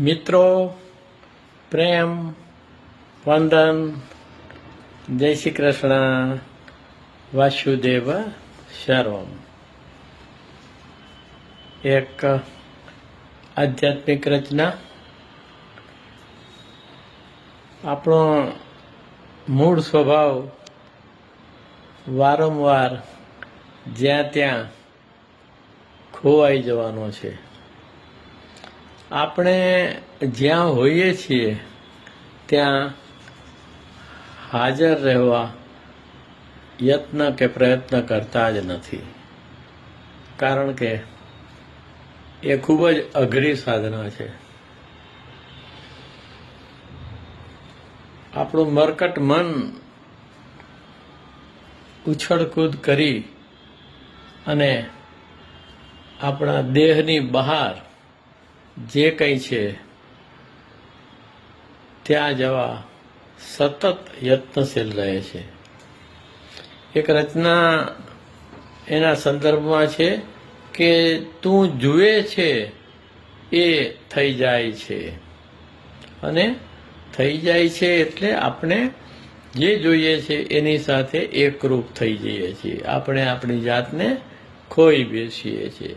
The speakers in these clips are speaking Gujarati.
મિત્રો, પ્રેમ, વંદન, જય શ્રી કૃષ્ણ, વાસુદેવ શર્વમ એક આધ્યાત્મિક રચના. આપણો મૂળ સ્વભાવ વારંવાર જ્યાં ત્યાં ખોવાઈ જવાનો છે. આપણે જ્યાં હોઈએ છીએ, ત્યાં હાજર રહેવા યત્ન કે પ્રયત્ન કરતા જ નથી. કારણ કે એ ખૂબ જ અઘરી સાધના છે. આપણું મરકટ મન ઉછળકૂદ કરી અને આપણા દેહની બહાર જે કંઈ છે, ત્યાં જવા સતત યત્નશીલ રહે છે. એક રચના એના સંદર્ભમાં છે કે તું જુએ છે એ થઈ જાય છે. અને થઈ જાય છે એટલે આપણે જે જોઈએ છે એની સાથે એકરૂપ થઈ જઈએ છીએ. આપણે આપણી જાતને ખોઈ બેસીએ છીએ.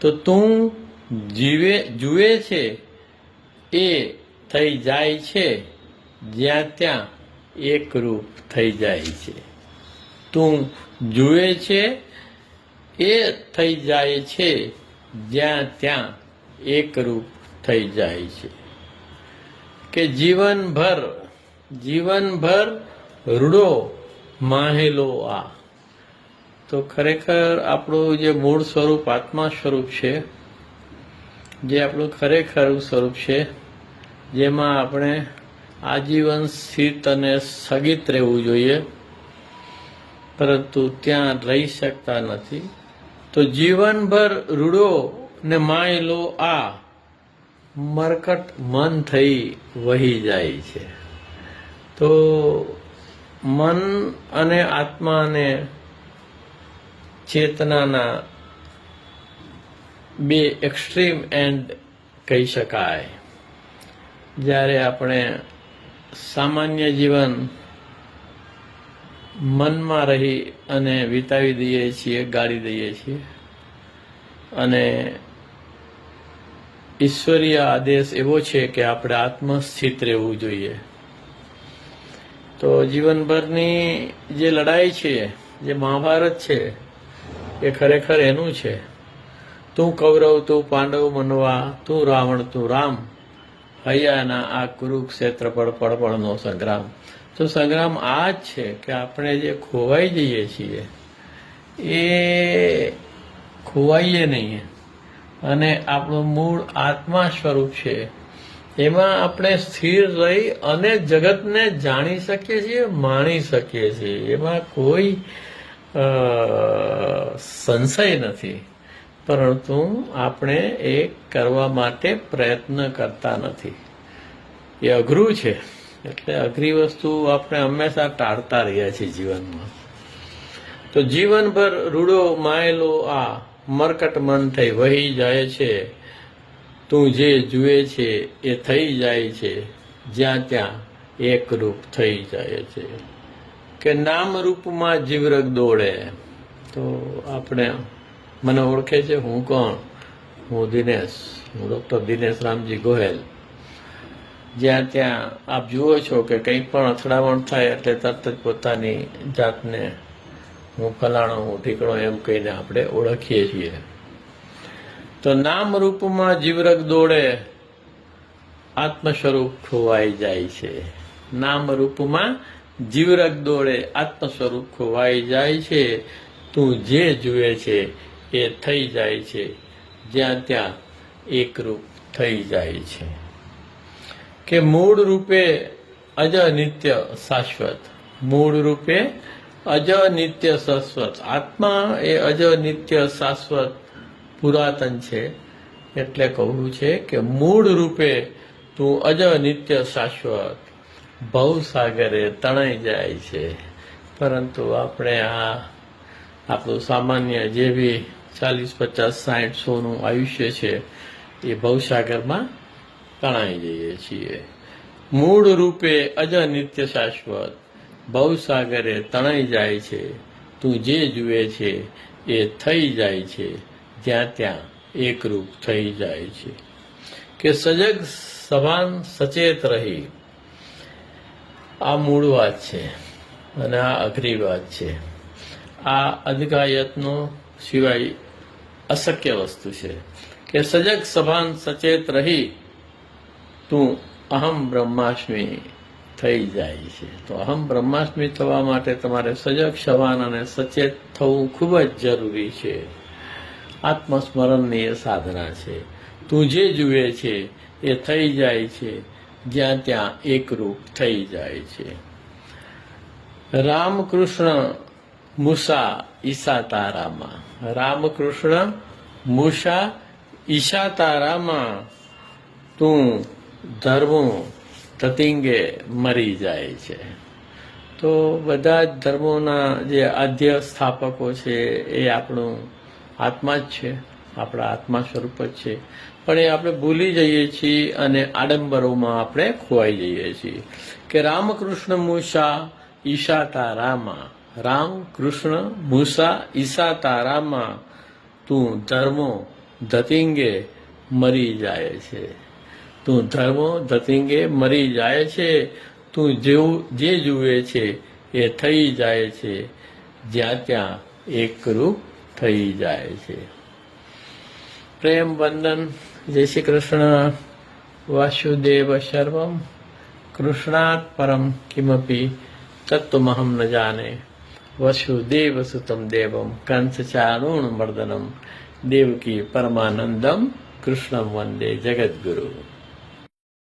તો તું જીવે, જુએ છે, એ થઈ જાય છે, જ્યાં ત્યાં એકરૂપ થઈ જાય છે. તું જુએ છે, એ થઈ જાય છે, જ્યાં ત્યાં એકરૂપ થઈ જાય છે. કે જીવનભર જીવનભર રૂડો માહેલો આ. તો ખરેખર આપણું જે મૂળ સ્વરૂપ આત્મા સ્વરૂપ છે જે આપણું ખરેખર સ્વરૂપ છે, જેમાં આપણે આજીવન સ્થિત અને સ્થગિત રહેવું જોઈએ, પરંતુ ત્યાં રહી શકતા નથી. તો જીવનભર રૂડો ને માયેલો આ મરકટ મન થઈ વહી જાય છે. તો મન અને આત્માને ચેતનાના બે એક્સ્ટ્રીમ એન્ડ કહી શકાય. જ્યારે આપણે સામાન્ય જીવન મનમાં રહી અને વિતાવી દઈએ છીએ, ગાળી દઈએ છીએ અને ઈશ્વરીય આદેશ એવો છે કે આપણે આત્મસ્થિત રહેવું જોઈએ. તો જીવનભરની જે લડાઈ છે, જે મહાભારત છે, એ ખરેખર એનું છે. તું કૌરવ, તું પાંડવ, મનવા, તું રાવણ, તું રામ. હૈયાના આ કુરુક્ષેત્ર પર પડપડનો સંગ્રામ. તો સંગ્રામ આ જ છે કે આપણે જે ખોવાઈ જઈએ છીએ, એ ખોવાઈએ નહીં. અને આપણું મૂળ આત્મા સ્વરૂપ છે. એમાં આપણે સ્થિર રહી અને જગતને જાણી શકીએ છીએ, માણી શકીએ છીએ. એમાં કોઈ સંશય નથી. પરંતુ આપણે એ કરવા માટે પ્રયત્ન કરતા નથી. એ અઘરું છે. એટલે અઘરી વસ્તુ આપણે હંમેશા ટાળતા રહ્યા છીએ જીવનમાં. તો જીવનભર રૂડો, માયેલો, આ મરકટ મન થઈ વહી જાય છે. તું જે જુએ છે એ થઈ જાય છે. જ્યાં ત્યાં એકરૂપ થઈ જાય છે. કે નામ રૂપમાં જીવરગ દોડે. તો આપણે મને ઓળખે છે હું કોણ? હું દિનેશ. હું ડૉક્ટર દિનેશ રામજી ગોહેલ. જ્યાં ત્યાં આપ જુઓ છો કે કંઈ પણ અથડામણ થાય એટલે તરત જ પોતાની જાતને હું ફલાણો, હું ઠીકણો એમ કહીને આપણે ઓળખીએ છીએ. તો નામ રૂપમાં જીવરગ દોડે આત્મ સ્વરૂપ ખોવાઈ જાય છે. નામ રૂપમાં જીવરગ દોડે આત્મ સ્વરૂપ ખોવાઈ જાય છે. તું જે જુએ છે એ થઈ જાય છે, જ્યાં ત્યાં એકરૂપ થઈ જાય છે. કે મૂળ રૂપે અજ નિત્ય શાશ્વત. મૂળ રૂપે અજ નિત્ય શાશ્વત. આત્મા એ અજ નિત્ય શાશ્વત પુરાતન છે. એટલે કહું છે કે મૂળ રૂપે તું અજ નિત્ય શાશ્વત. ભવસાગરે તણાઈ જાય છે. પરંતુ આપણે આ આપણું સામાન્ય જે બી ચાલીસ, પચાસ સાઠ સોનું આયુષ્ય છે એ ભવસાગરમાં તણાઈ જઈએ છીએ. મૂળ રૂપે અજ નિત્ય શાશ્વત, ભવસાગરે તણાઈ જાય છે. તું જે જુએ છે એ થઈ જાય છે. જ્યાં ત્યાં એકરૂપ થઈ જાય છે. કે સજગ સભાન સચેત રહી. આ મૂળ વાત છે અને આ અઘરી વાત છે. આ અધકાયતનો સિવાય અશક્ય વસ્તુ છે. કે સજગ સભાન સચેત રહી, તું અહમ બ્રહ્માસ્મી થઈ જાય છે. તો અહમ બ્રહ્માસ્મી થવા માટે તમારે સજગ સભાન અને સચેત થવું ખૂબ જ જરૂરી છે. આત્મસ્મરણની એ સાધના છે. તું જે જુએ છે, એ થઈ જાય છે. જ્યાં ત્યાં એકરૂપ થઈ જાય છે. રામકૃષ્ણ મુસા ઈશા તારામાં રામકૃષ્ણ, મુસા ઈશા તારામાં તું ધર્મો તતિંગે મરી જાય છે. તો બધા જ ધર્મોના જે આદ્ય સ્થાપકો છે એ આપણું આત્મા જ છે. આપણા આત્મા સ્વરૂપ જ છે. પણ એ આપણે ભૂલી જઈએ છીએ અને આડંબરોમાં આપણે ખોવાઈ જઈએ છીએ. કે રામકૃષ્ણ મૂષા ઈશા તારામાં રામ, કૃષ્ણ, મૂસા ઈશા તારામાં તું ધર્મો ધતિંગે મરી જાય છે. તું ધર્મો ધતિંગે મરી જાય છે. તું જેવું, જે જુએ છે એ થઈ જાય છે. જ્યાં ત્યાં એકરૂપ થઈ જાય છે. પ્રેમ વંદન. જય શ્રી કૃષ્ણ. વાસુદેવ સર્વમ કૃષ્ણાત પરમ કિમપી. તત્વમહમ ન જાને. વસુદેવ સુતમ દેવમ કંસ ચારુણ મર્દનમ દેવકી પરમાનંદમ કૃષ્ણમ વંદે જગદગુરુ